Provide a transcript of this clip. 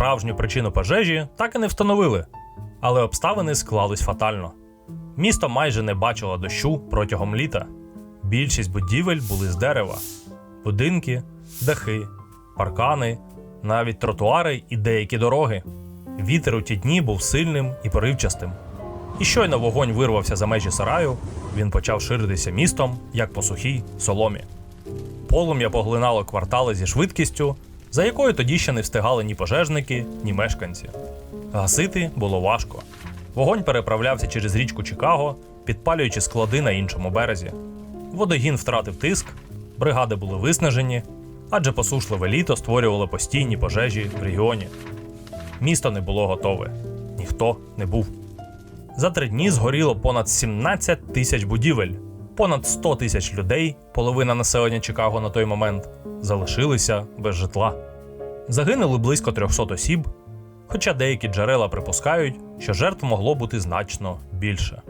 Справжню причину пожежі так і не встановили, але обставини склались фатально. Місто майже не бачило дощу протягом літа. Більшість будівель були з дерева: будинки, дахи, паркани, навіть тротуари і деякі дороги. Вітер у ті дні був сильним і поривчастим. І щойно вогонь вирвався за межі сараю, він почав ширитися містом, як по сухій соломі. Полум'я поглинало квартали зі швидкістю, за якою тоді ще не встигали ні пожежники, ні мешканці. Гасити було важко. Вогонь переправлявся через річку Чикаго, підпалюючи склади на іншому березі. Водогін втратив тиск, бригади були виснажені, адже посушливе літо створювало постійні пожежі в регіоні. Місто не було готове, ніхто не був. За три дні згоріло понад 17 тисяч будівель, понад 100 тисяч людей, половина населення Чикаго на той момент, залишилися без житла. Загинули близько 300 осіб, хоча деякі джерела припускають, що жертв могло бути значно більше.